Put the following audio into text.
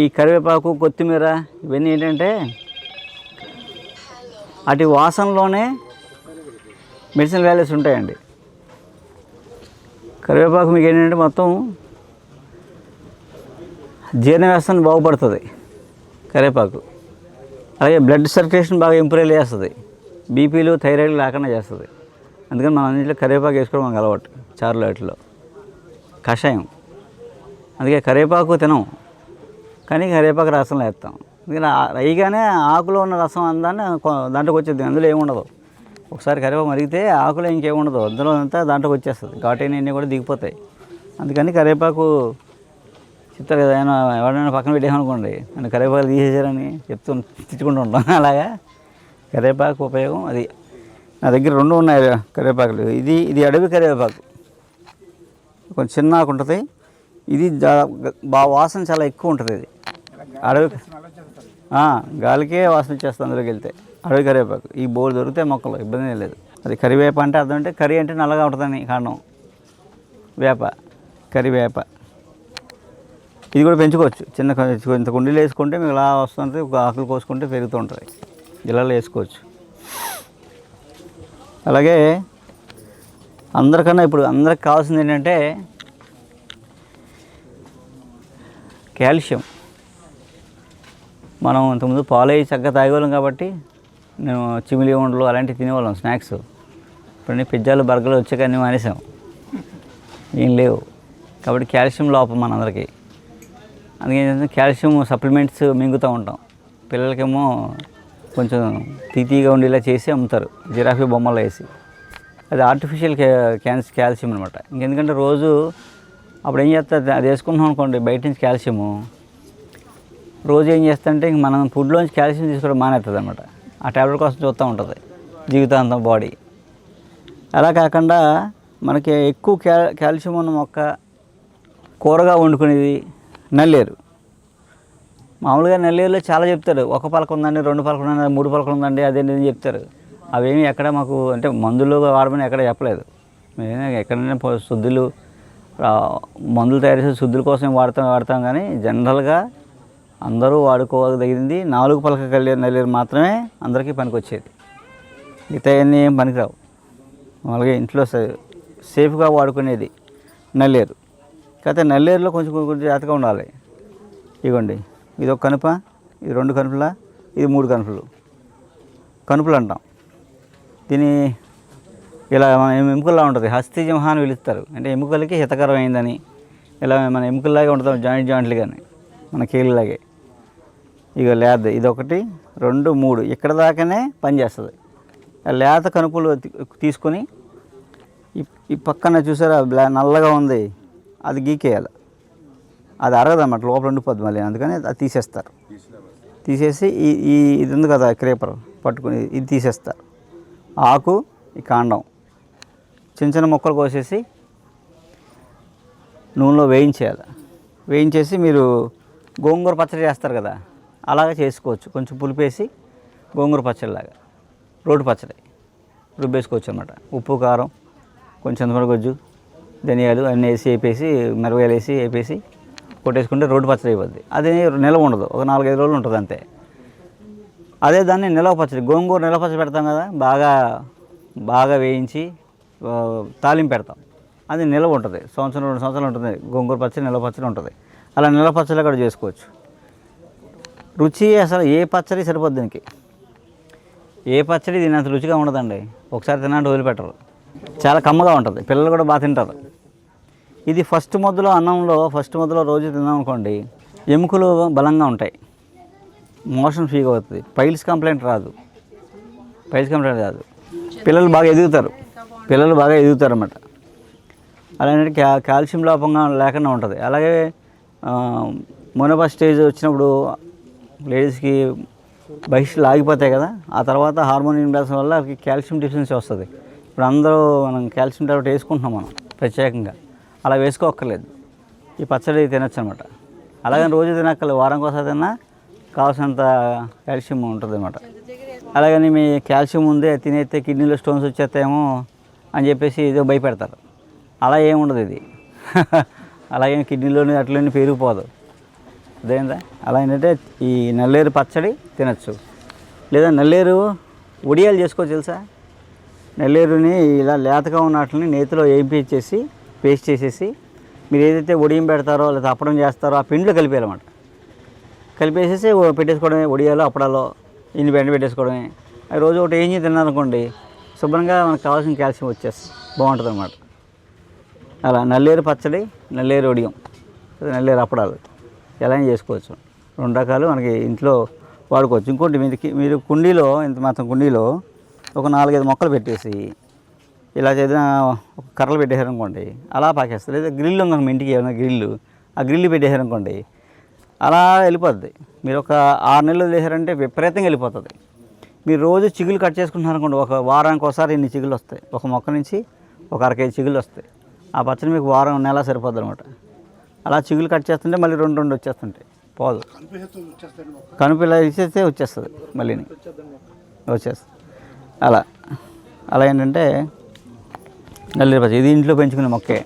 ఈ కరివేపాకు కొత్తిమీర ఇవన్నీ ఏంటంటే అటు వాసనలోనే మెడిసిన్ వాల్యూస్ ఉంటాయండి. కరివేపాకు మీకు ఏంటంటే మొత్తం జీర్ణ వ్యవస్థను బాగుపడుతుంది కరివేపాకు. అలాగే బ్లడ్ సర్క్యులేషన్ బాగా ఇంప్రూవ్ చేస్తుంది. బీపీలు థైరాయిడ్ లేకుండా చేస్తుంది. అందుకని మనం అన్నింటిలో కరివేపాకు వేసుకోవడం మనకు అలవాటు చారులో వాటిలో కషాయం. అందుకే కరివేపాకు తినం. కానీ కరివేపాకు రసంలో వేస్తాం అందుకని వేయగానే ఆకులో ఉన్న రసం అందాన్ని దాంట్లోకి వచ్చేది అందులో ఏముండదు ఒకసారి కరివేపాకు మరిగితే ఆకులో ఇంకేముండదు అందులో అంతా దాంట్లోకి వచ్చేస్తుంది. ఘాటైన అన్నీ కూడా దిగిపోతాయి. అందుకని కరివేపాకు చెప్తారు కదా ఆయన ఎవరైనా పక్కన పెట్టామనుకోండి నన్ను కరివేపాకు తీసేసారని చెప్తూ తిట్టుకుంటూ ఉంటాం. అలాగా కరివేపాకు ఉపయోగం అది. నా దగ్గర రెండు ఉన్నాయి కరివేపాకులు. ఇది ఇది అడవి కరివేపాకు. కొంచెం చిన్న ఆకు ఉంటుంది. ఇది బా వాసన చాలా ఎక్కువ ఉంటుంది ఇది. అడవి గాలికే వాసన వచ్చేస్తుంది అందులోకి వెళ్తే. అడవి కరివేపాకు. ఈ బోర్ దొరికితే మొక్కలు ఇబ్బంది లేదు. అది కరివేప అంటే అర్థం అంటే కర్రీ అంటే నల్లగా ఉంటుందని కారణం. వేప కరివేప. ఇది కూడా పెంచుకోవచ్చు. చిన్న ఇంత కుండీలు వేసుకుంటే మీకు ఇలా వస్తుంటే ఒక ఆకులు కోసుకుంటే పెరుగుతూ ఉంటుంది. ఇలా వేసుకోవచ్చు. అలాగే అందరికన్నా ఇప్పుడు అందరికి కావాల్సింది ఏంటంటే కాల్షియం. మనం ఇంతకుముందు పాలు అవి చక్కగా తాగేవాళ్ళం కాబట్టి నేను చిమిలి ఉండలు అలాంటివి తినేవాళ్ళం స్నాక్స్. ఇప్పుడు పిజ్జాలు బర్గర్లు వచ్చాక అన్నీ మానేసాం ఏం లేవు. కాబట్టి కాల్షియం లోపం మనందరికీ. అందుకే ఏంటంటే కాల్షియం సప్లిమెంట్స్ మింగుతూ ఉంటాం. పిల్లలకేమో కొంచెం తీతీగా ఉండేలా చేసి అమ్ముతారు. జిరాఫీ బొమ్మలు వేసి. అది ఆర్టిఫిషియల్ క్యాన్స్ కాల్షియం అనమాట ఇంకెందుకంటే రోజు అప్పుడు ఏం చేస్తుంది అది వేసుకుంటున్నాం అనుకోండి బయట నుంచి కాల్షియము. రోజు ఏం చేస్తుంటే ఇంక మనం ఫుడ్లోంచి కాల్షియం తీసుకోవడం మానేస్తుంది అనమాట ఆ టాబ్లెట్ కోసం చూస్తూ ఉంటుంది జీవితాంతం బాడీ. అలా కాకుండా మనకి ఎక్కువ క్యా కాల్షియం ఉన్న మొక్క కూరగా వండుకునేది నల్లేరు. మామూలుగా నల్లేరులో చాలా చెప్తారు ఒక పలక ఉందండి రెండు పలకలు ఉందండి మూడు పలకలు ఉందండి అదేంటి ఇది చెప్తారు. అవేమి ఎక్కడ మాకు అంటే మందులు వాడమని ఎక్కడ చెప్పలేదు. మేము ఎక్కడైనా శుద్ధులు మందులు తయారు చేసే శుద్ధుల కోసం వాడతాం వాడతాం కానీ జనరల్గా అందరూ వాడుకోదగింది నాలుగు పలక కలిగే నల్లేరు మాత్రమే అందరికీ పనికొచ్చేది. మిగతా అన్నీ ఏం పనికిరావు. అలాగే ఇంట్లో సేఫ్గా వాడుకునేది నల్లేరు. కాకపోతే నల్లేరులో కొంచెం కొంచెం జాగ్రత్తగా ఉండాలి. ఇదిగోండి ఇది ఒక కనుప ఇది రెండు కనుపల ఇది మూడు కనుపులు. కనుపులు అంటాం. దీని ఇలా మన ఎముకల్లా ఉంటుంది. హస్తి జింహ అని పిలుస్తారు అంటే ఎముకలకి హితకరమైందని ఇలా మన ఎముకల్లాగే ఉంటుంది. జాయింట్ జాయింట్లు కానీ మన కీళ్ళలాగే. ఇక లేత ఇదొకటి రెండు మూడు ఇక్కడ దాకానే పనిచేస్తుంది ఆ లేత కనుపులు తీసుకొని ఈ ఈ పక్కన చూసారా? బ్లా నల్లగా ఉంది. అది గీకేయాలి. అది అరగదన్నమాట. లోపల ఉండిపోద్ది మళ్ళీ. అందుకని అది తీసేస్తారు. తీసేసి ఈ ఈ ఇది ఉంది కదా క్రేపర్ పట్టుకుని ఇది తీసేస్తారు. ఆకు ఈ కాండం. చిన్న చిన్న ముక్కలు కోసేసి నూనెలో వేయించేయాలి. వేయించేసి మీరు గోంగూర పచ్చడి చేస్తారు కదా అలాగే చేసుకోవచ్చు. కొంచెం పులిపేసి గోంగూర పచ్చడిలాగా రోడ్డు పచ్చడి రుబ్బేసుకోవచ్చు అనమాట ఉప్పు కారం కొంచెం చింతపండు గొజ్జు ధనియాలు అన్నీ వేసి వేపేసి మిరపకాయలు వేసి వేపేసి కొట్టేసుకుంటే రోడ్డు పచ్చడి అయిపోద్ది. అది నిలవ ఉండదు ఒక నాలుగైదు రోజులు ఉంటుంది అంతే. అదే దాన్ని నిలవ పచ్చడి గోంగూర నిలవ పచ్చడి పెడతాం కదా బాగా బాగా వేయించి తాలింపు పెడతాం. అది నిల్వ ఉంటుంది. సంవత్సరం రెండు సంవత్సరాలు ఉంటుంది. గోంగూర పచ్చడి నిల్వ పచ్చడి ఉంటుంది. అలా నిల్వ పచ్చడి కూడా చేసుకోవచ్చు. రుచి అసలు ఏ పచ్చడి సరిపోద్ది దీనికి. ఏ పచ్చడి తినంత రుచిగా ఉండదండి. ఒకసారి తినంటే వదిలిపెట్టరు. చాలా కమ్మగా ఉంటుంది. పిల్లలు కూడా బాగా తింటారు. ఇది ఫస్ట్ ముద్దలో అన్నంలో ఫస్ట్ ముద్దలో రోజు తిన్నాం అనుకోండి ఎముకలు బలంగా ఉంటాయి. మోషన్ ఫీగా అవుతుంది. పైల్స్ కంప్లైంట్ రాదు. పైల్స్ కంప్లైంట్ రాదు. పిల్లలు బాగా ఎదుగుతారు. పిల్లలు బాగా ఎదుగుతారు అన్నమాట అలాగే క్యా కాల్షియం లోపంగా లేకుండా ఉంటుంది. అలాగే మొనబా స్టేజ్ వచ్చినప్పుడు లేడీస్కి బహిష్లు ఆగిపోతాయి కదా ఆ తర్వాత హార్మోన్ ఇంబ్యాలెన్స్ వల్ల వాళ్ళకి కాల్షియం డిఫిషియన్సీ వస్తుంది. ఇప్పుడు అందరూ మనం కాల్షియం టాబ్లెట్ వేసుకుంటున్నాం మనం ప్రత్యేకంగా. అలా వేసుకోక్కర్లేదు. ఈ పచ్చడి తినచ్చు అనమాట అలాగే రోజు తినక్కర్లేదు. వారం ఒకసారి తిన్నా కావాల్సినంత కాల్షియం ఉంటుంది అనమాట అలాగని మీ కాల్షియం ఉందే తినేస్తే కిడ్నీలో స్టోన్స్ వచ్చేస్తాయేమో అని చెప్పేసి ఏదో భయపెడతారు. అలా ఏముండదు ఇది. అలాగే కిడ్నీలోని అట్లని పెరిగిపోదు అదేందా అలా ఏంటంటే ఈ నల్లేరు పచ్చడి తినచ్చు. లేదా నల్లేరు ఉడియాలు చేసుకోవచ్చు తెలుసా? నల్లేరుని ఇలా లేతగా ఉన్న వాటిని నేతిలో వేయించేసి పేస్ట్ చేసేసి మీరు ఏదైతే ఉడియం పెడతారో లేదా అప్పడం చేస్తారో ఆ పిండిలో కలిపేయాలన్నమాట. కలిపేసేసి పెట్టేసుకోవడమే ఉడియాలో అప్పడాలో ఇన్ని బెండ పెట్టేసుకోవడమే. ఆ రోజు ఒకటి ఏం తిన్నారనుకోండి శుభ్రంగా మనకు కావాల్సిన కాల్షియం వచ్చేస్తుంది. బాగుంటుంది అనమాట అలా నల్లేరు పచ్చడి నల్లేరు ఒడియం నల్లేరు అప్పడాలు. ఎలా చేసుకోవచ్చు. రెండు రకాలు మనకి ఇంట్లో వాడుకోవచ్చు. ఇంకోటి మీదకి మీరు కుండీలో ఇంత మాత్రం కుండీలో ఒక నాలుగైదు మొక్కలు పెట్టేసి ఇలా ఏదైనా ఒక కర్రలు పెట్టేశారనుకోండి అలా పాకేస్తారు. లేదా గ్రిల్ ఉంది మీ ఇంటికి ఏమైనా గ్రిల్లు ఆ గ్రిల్ పెట్టేశారనుకోండి అలా వెళ్ళిపోద్ది. మీరు ఒక ఆరు నెలలు చేశారంటే విపరీతంగా వెళ్ళిపోతుంది. మీరు రోజు చిగులు కట్ చేసుకుంటున్నారనుకోండి ఒక వారానికి ఒకసారి ఇన్ని చిగులు వస్తాయి. ఒక మొక్క నుంచి ఒక అర కేజీ చిగులు వస్తాయి. ఆ పచ్చడి మీకు వారం నెల సరిపోద్ది అనమాట అలా చిగులు కట్ చేస్తుంటే మళ్ళీ రెండు రెండు వచ్చేస్తుంటాయి. పోదు. కనుపు ఇలా ఇచ్చేస్తే వచ్చేస్తుంది మళ్ళీ వచ్చేస్తుంది. అలా. అలా ఏంటంటే నల్లి పచ్చడి ఇది ఇంట్లో పెంచుకునే మొక్కే.